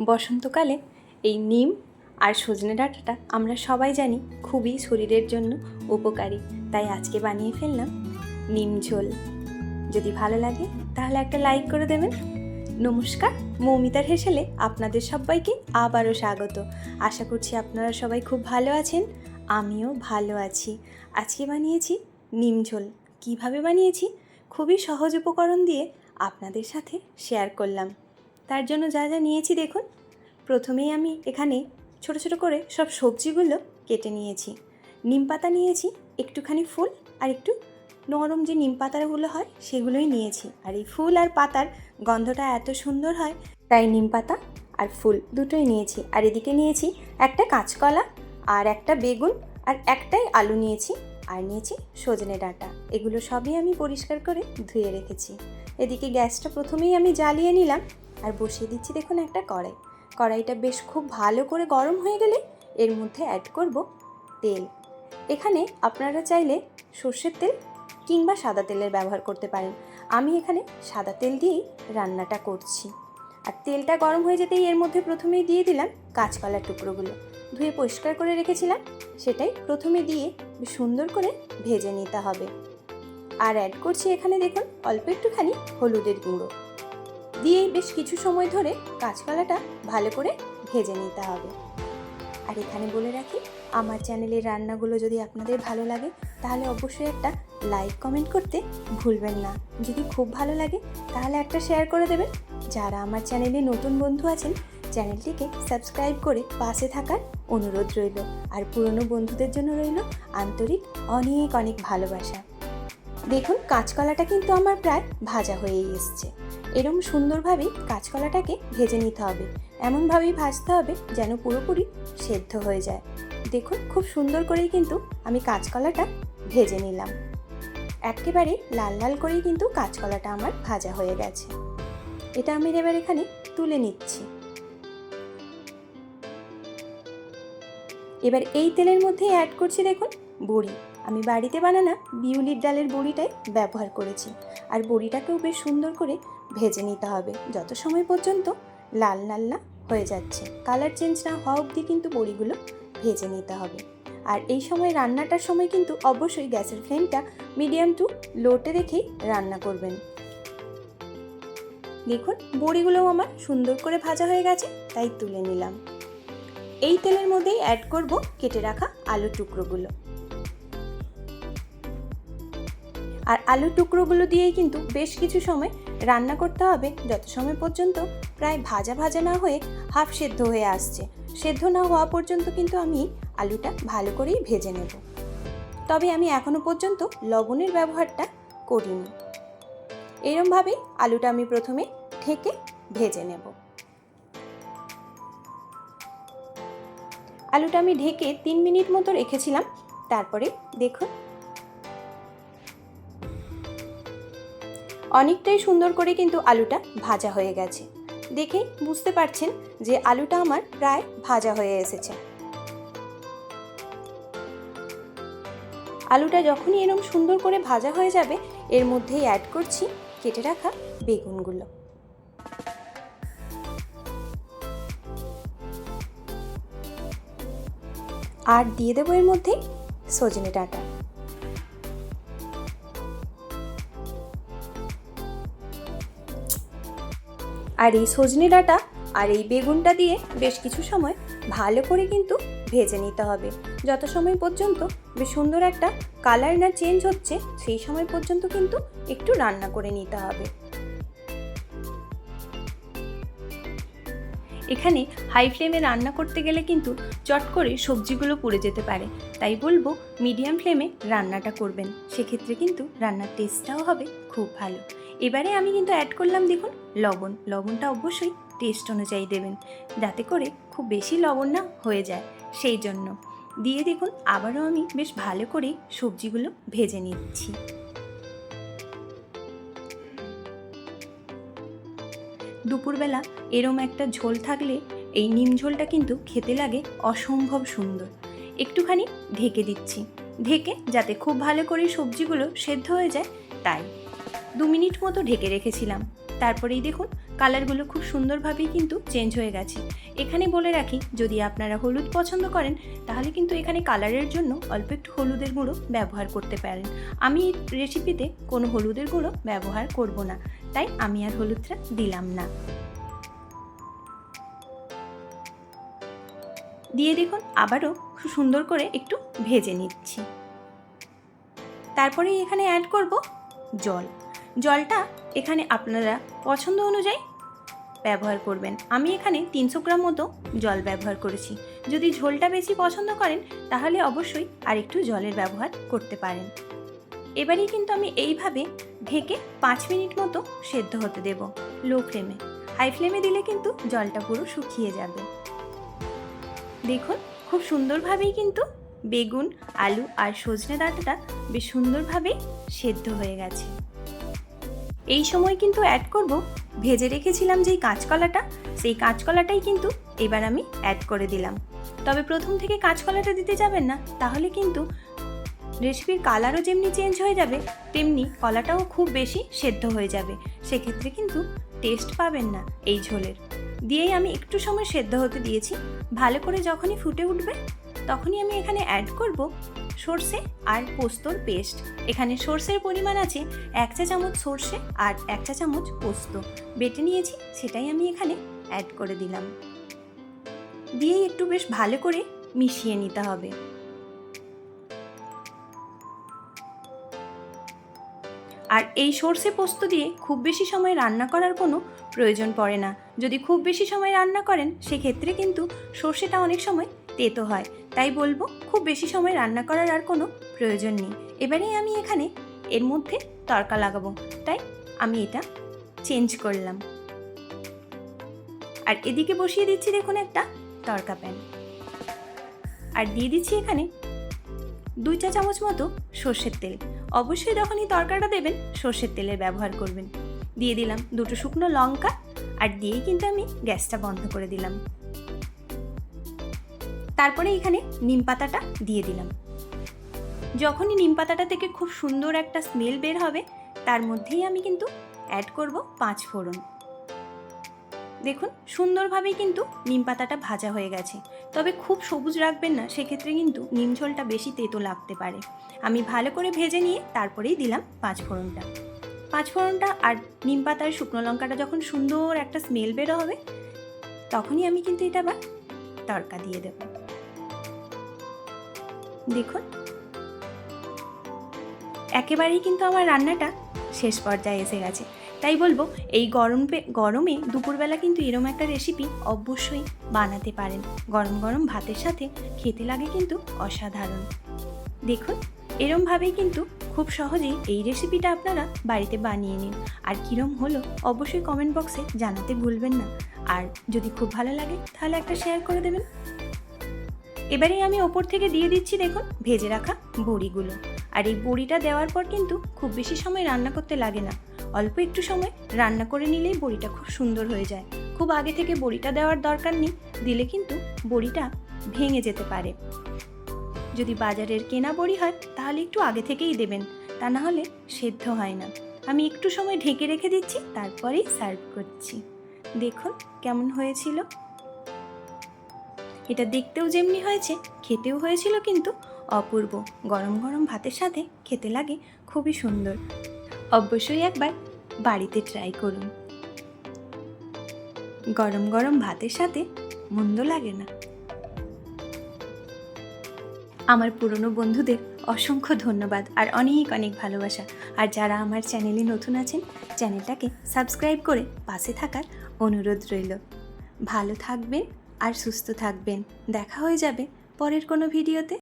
বসন্তকালে এই নিম আর সজনে ডাঁটাটা আমরা সবাই জানি খুবই শরীরের জন্য উপকারী। তাই আজকে বানিয়ে ফেললাম নিম ঝোল। যদি ভালো লাগে, তাহলে একটা লাইক করে দেবেন। নমস্কার, মৌমিতার হেসেলে আপনাদের সবাইকে আবারও স্বাগত। আশা করছি আপনারা সবাই খুব ভালো আছেন, আমিও ভালো আছি। আজকে বানিয়েছি নিম ঝোল। কীভাবে বানিয়েছি? খুবই সহজ উপকরণ দিয়ে আপনাদের সাথে শেয়ার করলাম। তার জন্য যা যা নিয়েছি দেখুন। প্রথমেই আমি এখানে ছোট ছোট করে সব সবজিগুলো কেটে নিয়েছি। নিম পাতা নিয়েছি, একটুখানি ফুল আর একটু নরম যে নিম পাতাগুলো হয় সেগুলোই নিয়েছি। আর এই ফুল আর পাতার গন্ধটা এত সুন্দর হয়, তাই নিম পাতা আর ফুল দুটোই নিয়েছি। আর এদিকে নিয়েছি একটা কাঁচকলা আর একটা বেগুন আর একটাই আলু নিয়েছি আর নিয়েছি সজনে ডাঁটা। এগুলো সবই আমি পরিষ্কার করে ধুয়ে রেখেছি। এদিকে গ্যাসটা প্রথমেই আমি জ্বালিয়ে নিলাম। আর বসিয়ে দিচ্ছি দেখুন একটা কড়াই। কড়াইটা বেশ খুব ভালো করে গরম হয়ে গেলে এর মধ্যে অ্যাড করব তেল। এখানে আপনারা চাইলে সর্ষের তেল কিংবা সাদা তেলের ব্যবহার করতে পারেন। আমি এখানে সাদা তেল দিয়েই রান্নাটা করছি। আর তেলটা গরম হয়ে যেতেই এর মধ্যে প্রথমেই দিয়ে দিলাম কাঁচকলার টুকরোগুলো। ধুয়ে পরিষ্কার করে রেখেছিলাম, সেটাই প্রথমে দিয়ে সুন্দর করে ভেজে নিতে হবে। আর অ্যাড করছি এখানে দেখুন অল্প একটুখানি হলুদের গুঁড়ো। দিয়ে বেশ কিছু সময় ধরে কাঁচকলাটা ভালো করে ভেজে নিতে হবে। আর এখানে বলে রাখি, আমার চ্যানেলের রান্নাগুলো যদি আপনাদের ভালো লাগে, তাহলে অবশ্যই একটা লাইক, কমেন্ট করতে ভুলবেন না। যদি খুব ভালো লাগে, তাহলে একটা শেয়ার করে দেবেন। যারা আমার চ্যানেলে নতুন বন্ধু আছেন, চ্যানেলটিকে সাবস্ক্রাইব করে পাশে থাকার অনুরোধ রইল। আর পুরনো বন্ধুদের জন্য রইল আন্তরিক, অনেক অনেক ভালোবাসা। দেখুন, কাঁচকলাটা কিন্তু আমার প্রায় ভাজা হয়েই এসছে। এরম সুন্দরভাবেই কাঁচকলাটাকে ভেজে নিতে হবে। এমনভাবেই ভাজতে হবে যেন পুরোপুরি সেদ্ধ হয়ে যায়। দেখুন, খুব সুন্দর করেই কিন্তু আমি কাঁচকলাটা ভেজে নিলাম। একেবারে লাল লাল করেই কিন্তু কাঁচকলাটা আমার ভাজা হয়ে গেছে। এটা আমি এবার এখানে তুলে নিচ্ছি। এবার এই তেলের মধ্যে অ্যাড করছি দেখুন, বড়ি। আমি বাড়িতে বানানা বিউলির ডালের বড়িটাই ব্যবহার করেছি। আর বড়িটাকেও বেশ সুন্দর করে ভেজে নিতে হবে। যত সময় পর্যন্ত লাল লাল না হয়ে যাচ্ছে কালার চেঞ্জ না হওয়া অবধি কিন্তু বড়িগুলো ভেজে নিতে হবে। আর এই সময় রান্নাটার সময় কিন্তু অবশ্যই গ্যাসের ফ্লেমটা মিডিয়াম টু লোতে রেখেই রান্না করবেন। দেখুন, বড়িগুলোও আমার সুন্দর করে ভাজা হয়ে গেছে, তাই তুলে নিলাম। এই তেলের মধ্যেই অ্যাড করব কেটে রাখা আলু টুকরোগুলো। আর আলুর টুকরোগুলো দিয়েই কিন্তু বেশ কিছু সময় রান্না করতে হবে। যত সময় পর্যন্ত প্রায় ভাজা ভাজা না হয়ে হাফ সেদ্ধ হয়ে আসছে, সেদ্ধ না হওয়া পর্যন্ত কিন্তু আমি আলুটা ভালো করেই ভেজে নেব। তবে আমি এখনও পর্যন্ত লবণের ব্যবহারটা করিনি। এরমভাবে আলুটা আমি প্রথমে ঢেকে ভেজে নেব। আলুটা আমি ঢেকে তিন মিনিট মতো রেখেছিলাম। তারপরে দেখুন অনেকটাই সুন্দর করে কিন্তু আলুটা ভাজা হয়ে গেছে। দেখেই বুঝতে পারছেন যে আলুটা আমার প্রায় ভাজা হয়ে এসেছে। আলুটা যখনই এরম সুন্দর করে ভাজা হয়ে যাবে, এর মধ্যেই অ্যাড করছি কেটে রাখা বেগুনগুলো। আর দিয়ে দেবো এর মধ্যে সজনে ডাঁটা। আর এই সজনে ডাঁটা আর এই বেগুনটা দিয়ে বেশ কিছু সময় ভালো করে কিন্তু ভেজে নিতে হবে। যত সময় পর্যন্ত বেশ সুন্দর একটা কালার না চেঞ্জ হচ্ছে, সেই সময় পর্যন্ত কিন্তু একটু রান্না করে নিতে হবে। এখানে হাই ফ্লেমে রান্না করতে গেলে কিন্তু চট করে সবজিগুলো পুড়ে যেতে পারে। তাই বলব মিডিয়াম ফ্লেমে রান্নাটা করবেন। সেক্ষেত্রে কিন্তু রান্নার টেস্টটাও হবে খুব ভালো। এবারে আমি কিন্তু অ্যাড করলাম দেখুন, লবণ। লবণটা অবশ্যই টেস্ট অনুযায়ী দেবেন, যাতে করে খুব বেশি লবণ না হয়ে যায়। সেই জন্য দিয়ে দেখুন, আবারও আমি বেশ ভালো করে সবজিগুলো ভেজে নিচ্ছি। দুপুরবেলা এরম একটা ঝোল থাকলে এই নিম ঝোলটা কিন্তু খেতে লাগে অসম্ভব সুন্দর। একটুখানি ঢেকে দিচ্ছি। ঢেকে যাতে খুব ভালো করে সবজিগুলো সেদ্ধ হয়ে যায়, তাই। দু মিনিট মতো ঢেকে রেখেছিলাম। তারপরেই দেখুন, কালারগুলো খুব সুন্দরভাবেই কিন্তু চেঞ্জ হয়ে গেছে। এখানে বলে রাখি, যদি আপনারা হলুদ পছন্দ করেন, তাহলে কিন্তু এখানে কালারের জন্য অল্প একটু হলুদের গুঁড়ো ব্যবহার করতে পারেন। আমি এই রেসিপিতে কোনো হলুদের গুঁড়ো ব্যবহার করব না, তাই আমি আর হলুদটা দিলাম না। দিয়ে দেখুন, আবারও খুব সুন্দর করে একটু ভেজে নিচ্ছি। তারপরে এখানে অ্যাড করব জল। জলটা এখানে আপনারা পছন্দ অনুযায়ী ব্যবহার করবেন। আমি এখানে তিনশো গ্রাম মতো জল ব্যবহার করেছি। যদি ঝোলটা বেশি পছন্দ করেন, তাহলে অবশ্যই আরেকটু জলের ব্যবহার করতে পারেন। এবারেই কিন্তু আমি এইভাবে ঢেকে পাঁচ মিনিট মতো সেদ্ধ হতে দেব লো ফ্লেমে হাই ফ্লেমে দিলে কিন্তু জলটা পুরো শুকিয়ে যাবে। দেখুন, খুব সুন্দরভাবেই কিন্তু বেগুন, আলু আর সজনে ডাঁটাটা বেশ সুন্দরভাবেই সেদ্ধ হয়ে গেছে। এই সময় কিন্তু অ্যাড করব। ভেজে রেখেছিলাম যেই কাঁচকলাটা, সেই কাঁচকলাটাই কিন্তু এবার আমি অ্যাড করে দিলাম। তবে প্রথম থেকে কাঁচকলাটা দিতে যাবেন না, তাহলে কিন্তু রেসিপির কালারও যেমনি চেঞ্জ হয়ে যাবে, তেমনি কলাটাও খুব বেশি সেদ্ধ হয়ে যাবে। সেক্ষেত্রে কিন্তু টেস্ট পাবেন না এই ঝোলের। দিয়েই আমি একটু সময় সেদ্ধ হতে দিয়েছি। ভালো করে যখনই ফুটে উঠবে তখনই আমি এখানে অ্যাড করব সর্ষে আর পোস্তর পেস্ট এখানে সর্ষের পরিমাণ আছে এক চা চামচ সর্ষে আর এক চা চামচ পোস্ত। বেটে নিয়েছি, সেটাই আমি এখানে অ্যাড করে দিলাম। দিয়েই একটু বেশ ভালো করে মিশিয়ে নিতে হবে। আর এই সর্ষে পোস্ত দিয়ে খুব বেশি সময় রান্না করার কোনো প্রয়োজন পড়ে না। যদি খুব বেশি সময় রান্না করেন, সেক্ষেত্রে কিন্তু সর্ষেটা অনেক সময় তেতো হয়। তাই বলব, খুব বেশি সময় রান্না করার আর কোনো প্রয়োজন নেই। এবারে আমি এখানে এর মধ্যে তড়কা লাগাবো। তাই আমি এটা চেঞ্জ করলাম। আর এদিকে বসিয়ে দিচ্ছি দেখুন একটা তড়কা প্যান। আর দিয়ে দিচ্ছি এখানে দুই চা চামচ মতো সর্ষের তেল। অবশ্যই যখনই তরকাটা দেবেন, সর্ষের তেলের ব্যবহার করবেন। দিয়ে দিলাম দুটো শুকনো লঙ্কা, আর দিয়েই কিন্তু আমি গ্যাসটা বন্ধ করে দিলাম। তারপরে এখানে নিম পাতাটা দিয়ে দিলাম। যখনই নিম পাতাটা থেকে খুব সুন্দর একটা স্মেল বের হবে, তার মধ্যেই আমি কিন্তু অ্যাড করব পাঁচ ফোড়ন। দেখুন, সুন্দরভাবেই কিন্তু নিম পাতাটা ভাজা হয়ে গেছে। তবে খুব সবুজ রাখবেন না, সেক্ষেত্রে কিন্তু নিম ঝোলটা বেশি তেতো লাগতে পারে। আমি ভালো করে ভেজে নিয়ে তারপরেই দিলাম পাঁচ ফোড়নটা। পাঁচ ফোড়নটা আর নিম পাতার শুকনো লঙ্কাটা যখন সুন্দর একটা স্মেল বেরো হবে, তখনই আমি কিন্তু এটা আবার তড়কা দিয়ে দেব। দেখুন। একেবারেই কিন্তু আমার রান্নাটা শেষ পর্যায়ে এসে গেছে। তাই বলব, এই গরম গরমে দুপুরবেলা কিন্তু এরম একটা রেসিপি অবশ্যই বানাতে পারেন। গরম গরম ভাতের সাথে খেতে লাগে কিন্তু অসাধারণ। দেখুন, এরমভাবেই কিন্তু খুব সহজেই এই রেসিপিটা আপনারা বাড়িতে বানিয়ে নিন। আর কীরম হলো অবশ্যই কমেন্ট বক্সে জানাতে ভুলবেন না। আর যদি খুব ভালো লাগে, তাহলে একটা শেয়ার করে দেবেন। এবারেই আমি ওপর থেকে দিয়ে দিচ্ছি দেখুন, ভেজে রাখা বড়িগুলো। আর এই বড়িটা দেওয়ার পর কিন্তু খুব বেশি সময় রান্না করতে লাগে না। অল্প একটু সময় রান্না করে নিলেই বড়িটা খুব সুন্দর হয়ে যায়। খুব আগে থেকে বড়িটা দেওয়ার দরকার নেই, দিলে কিন্তু বড়িটা ভেঙে যেতে পারে। যদি বাজারের কেনা বড়ি হয়, তাহলে একটু আগে থেকেই দেবেন, তা না হলে সেদ্ধ হয় না। আমি একটু সময় ঢেকে রেখে দিচ্ছি, তারপরেই সার্ভ করছি। দেখুন কেমন হয়েছিল। এটা দেখতেও যেমনি হয়েছে, খেতেও হয়েছিল কিন্তু অপূর্ব। গরম গরম ভাতের সাথে খেতে লাগে খুবই সুন্দর। অবশ্যই একবার বাড়িতে ট্রাই করুন। গরম গরম ভাতের সাথে মন্দ লাগে না। আমার পুরনো বন্ধুদের অসংখ্য ধন্যবাদ আর অনেক অনেক ভালোবাসা। আর যারা আমার চ্যানেলে নতুন আছেন চ্যানেলটাকে সাবস্ক্রাইব করে পাশে থাকার অনুরোধ রইল। ভালো থাকবেন আর সুস্থ থাকবেন। দেখা হয়ে যাবে পরের কোনো ভিডিওতে।